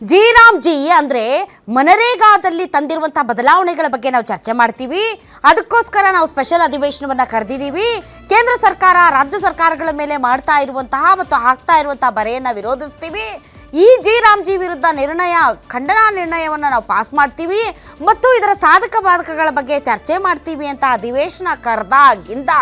G Ram G ಅಂದ್ರೆ ಮನರೇಗಾದಲ್ಲಿ ತಂದಿರುವಂತಹ ಬದಲಾವಣೆಗಳ ಬಗ್ಗೆ ನಾವು ಚರ್ಚೆ ಮಾಡ್ತೀವಿ. ಅದಕ್ಕೋಸ್ಕರ ನಾವು ಸ್ಪೆಷಲ್ ಅಧಿವೇಶನವನ್ನ ಕರೆದಿದ್ದೀವಿ. ಕೇಂದ್ರ ಸರ್ಕಾರ, ರಾಜ್ಯ ಸರ್ಕಾರಗಳ ಮೇಲೆ ಮಾಡ್ತಾ ಇರುವಂತಹ ಮತ್ತು ಹಾಕ್ತಾ ಇರುವಂತಹ ಬರೆಯನ್ನ ವಿರೋಧಿಸ್ತೀವಿ. ಈ ಜಿ ರಾಮ್ ಜಿ ವಿರುದ್ಧ ನಿರ್ಣಯ, ಖಂಡನಾ ನಿರ್ಣಯವನ್ನ ನಾವು ಪಾಸ್ ಮಾಡ್ತೀವಿ ಮತ್ತು ಇದರ ಸಾಧಕ ಬಾಧಕಗಳ ಬಗ್ಗೆ ಚರ್ಚೆ ಮಾಡ್ತೀವಿ ಅಂತ ಅಧಿವೇಶನ ಕರೆದಾಗಿಂದ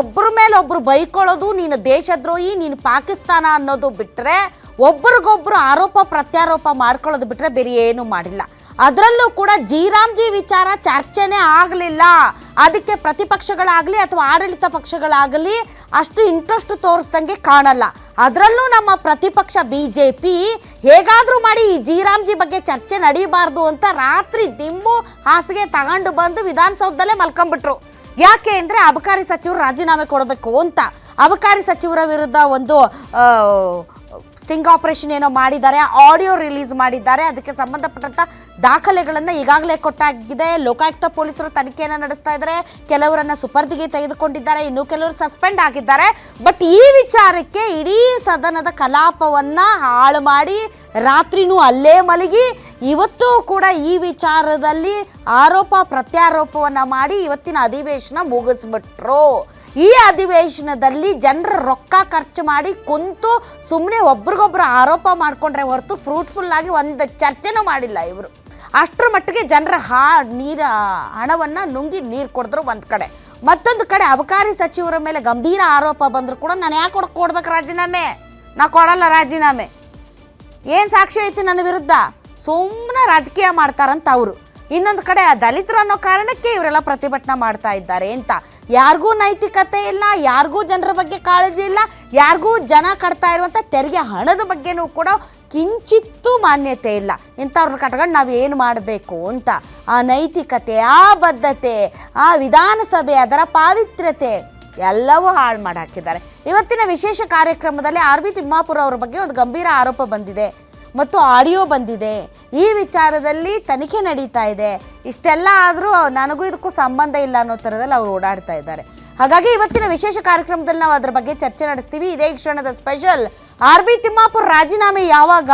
ಒಬ್ಬರ ಮೇಲೆ ಒಬ್ರು ಬೈಕೊಳ್ಳೋದು, ನೀನು ದೇಶದ್ರೋಹಿ, ನೀನು ಪಾಕಿಸ್ತಾನ ಅನ್ನೋದು ಬಿಟ್ಟರೆ ಒಬ್ರಿಗೊಬ್ರು ಆರೋಪ, ಪ್ರತ್ಯಾರೋಪ ಮಾಡ್ಕೊಳ್ಳೋದು ಬಿಟ್ಟರೆ ಬೇರೆ ಏನು ಮಾಡಿಲ್ಲ. ಅದರಲ್ಲೂ ಕೂಡ ಜೀರಾಮ್ಜಿ ವಿಚಾರ ಚರ್ಚೆನೇ ಆಗಲಿಲ್ಲ. ಅದಕ್ಕೆ ಪ್ರತಿಪಕ್ಷಗಳಾಗಲಿ ಅಥವಾ ಆಡಳಿತ ಪಕ್ಷಗಳಾಗಲಿ ಅಷ್ಟು ಇಂಟ್ರೆಸ್ಟ್ ತೋರಿಸ್ದಂಗೆ ಕಾಣಲ್ಲ. ಅದರಲ್ಲೂ ನಮ್ಮ ಪ್ರತಿಪಕ್ಷ ಬಿ ಜೆ ಪಿ ಹೇಗಾದರೂ ಮಾಡಿ ಈ ಜೀರಾಮ್ಜಿ ಬಗ್ಗೆ ಚರ್ಚೆ ನಡೀಬಾರ್ದು ಅಂತ ರಾತ್ರಿ ದಿಂಬು ಹಾಸಿಗೆ ತಗೊಂಡು ಬಂದು ವಿಧಾನಸೌಧದಲ್ಲೇ ಮಲ್ಕೊಂಡ್ಬಿಟ್ರು ಯಾಕೆ ಅಂದರೆ ಅಬಕಾರಿ ಸಚಿವರು ರಾಜೀನಾಮೆ ಕೊಡಬೇಕು ಅಂತ. ಅಬಕಾರಿ ಸಚಿವರ ವಿರುದ್ಧ ಒಂದು ಸ್ಟಿಂಗ್ ಆಪರೇಷನ್ ಏನೋ ಮಾಡಿದ್ದಾರೆ ಆಡಿಯೋ ರಿಲೀಸ್ ಮಾಡಿದ್ದಾರೆ. ಅದಕ್ಕೆ ಸಂಬಂಧಪಟ್ಟಂತ ದಾಖಲೆಗಳನ್ನು ಈಗಾಗಲೇ ಕೊಟ್ಟಾಗಿದೆ. ಲೋಕಾಯುಕ್ತ ಪೊಲೀಸರು ತನಿಖೆಯನ್ನು ನಡೆಸ್ತಾ ಇದ್ದಾರೆ. ಕೆಲವರನ್ನ ಸುಪರ್ದಿಗೆ ತೆಗೆದುಕೊಂಡಿದ್ದಾರೆ. ಇನ್ನು ಕೆಲವರು ಸಸ್ಪೆಂಡ್ ಆಗಿದ್ದಾರೆ. ಬಟ್ ಈ ವಿಚಾರಕ್ಕೆ ಇಡೀ ಸದನದ ಕಲಾಪವನ್ನ ಹಾಳು ಮಾಡಿ ರಾತ್ರಿನೂ ಅಲ್ಲೇ ಮಲಗಿ ಇವತ್ತು ಕೂಡ ಈ ವಿಚಾರದಲ್ಲಿ ಆರೋಪ ಪ್ರತ್ಯಾರೋಪವನ್ನು ಮಾಡಿ ಇವತ್ತಿನ ಅಧಿವೇಶನ ಮುಗಿಸ್ಬಿಟ್ರು. ಈ ಅಧಿವೇಶನದಲ್ಲಿ ಜನರ ರೊಕ್ಕ ಖರ್ಚು ಮಾಡಿ ಕುಂತು ಸುಮ್ಮನೆ ಒಬ್ರಿಗೊಬ್ರು ಆರೋಪ ಮಾಡಿಕೊಂಡ್ರೆ ಹೊರತು ಫ್ರೂಟ್ಫುಲ್ ಆಗಿ ಒಂದು ಚರ್ಚೆನೂ ಮಾಡಿಲ್ಲ ಇವರು. ಅಷ್ಟರ ಮಟ್ಟಿಗೆ ಜನರ ಹಾ, ನೀರ, ಹಣವನ್ನು ನುಂಗಿ ನೀರು ಕೊಡಿದ್ರು ಒಂದು ಕಡೆ. ಮತ್ತೊಂದು ಕಡೆ ಅಬಕಾರಿ ಸಚಿವರ ಮೇಲೆ ಗಂಭೀರ ಆರೋಪ ಬಂದರೂ ಕೂಡ ನಾನು ಯಾಕೆ ಕೊಡ್, ಕೊಡ್ಬೇಕು ರಾಜೀನಾಮೆ? ನಾ ಕೊಡಲ್ಲ ರಾಜೀನಾಮೆ. ಏನು ಸಾಕ್ಷಿ ಐತಿ ನನ್ನ ವಿರುದ್ಧ? ಸುಮ್ಮನೆ ರಾಜಕೀಯ ಮಾಡ್ತಾರಂತ ಅವರು. ಇನ್ನೊಂದು ಕಡೆ ಆ ದಲಿತರು ಅನ್ನೋ ಕಾರಣಕ್ಕೆ ಇವರೆಲ್ಲ ಪ್ರತಿಭಟನೆ ಮಾಡ್ತಾ ಇದ್ದಾರೆ ಅಂತ. ಯಾರಿಗೂ ನೈತಿಕತೆ ಇಲ್ಲ, ಯಾರಿಗೂ ಜನರ ಬಗ್ಗೆ ಕಾಳಜಿ ಇಲ್ಲ, ಯಾರಿಗೂ ಜನ ಕಟ್ತಾ ಇರುವಂಥ ತೆರಿಗೆ ಹಣದ ಬಗ್ಗೆನೂ ಕೂಡ ಕಿಂಚಿತ್ತೂ ಮಾನ್ಯತೆ ಇಲ್ಲ. ಇಂಥವ್ರನ್ನ ಕಟ್ಕೊಂಡು ನಾವು ಏನು ಮಾಡಬೇಕು ಅಂತ. ಆ ನೈತಿಕತೆ, ಆ ಬದ್ಧತೆ, ಆ ವಿಧಾನಸಭೆ, ಅದರ ಪಾವಿತ್ರ್ಯತೆ ಎಲ್ಲವೂ ಹಾಳು ಮಾಡಾಕಿದ್ದಾರೆ. ಇವತ್ತಿನ ವಿಶೇಷ ಕಾರ್ಯಕ್ರಮದಲ್ಲಿ ಆರ್ ವಿ ತಿಮ್ಮಾಪುರ ಅವರ ಬಗ್ಗೆ ಒಂದು ಗಂಭೀರ ಆರೋಪ ಬಂದಿದೆ. ಮತ್ತು ಆಡಿಯೋ ಬಂದಿದೆ. ಈ ವಿಚಾರದಲ್ಲಿ ತನಿಖೆ ನಡೀತಾ ಇದೆ. ಇಷ್ಟೆಲ್ಲ ಆದರೂ ನನಗೂ ಇದಕ್ಕೂ ಸಂಬಂಧ ಇಲ್ಲ ಅನ್ನೋ ಥರದಲ್ಲಿ ಅವರು ಓಡಾಡ್ತಾ ಇದ್ದಾರೆ. ಹಾಗಾಗಿ ಇವತ್ತಿನ ವಿಶೇಷ ಕಾರ್ಯಕ್ರಮದಲ್ಲಿ ನಾವು ಅದರ ಬಗ್ಗೆ ಚರ್ಚೆ ನಡೆಸ್ತೀವಿ. ಇದೇ ಕ್ಷಣದ ಸ್ಪೆಷಲ್ ಆರ್ ಬಿ ತಿಮ್ಮಾಪುರ ರಾಜೀನಾಮೆ ಯಾವಾಗ?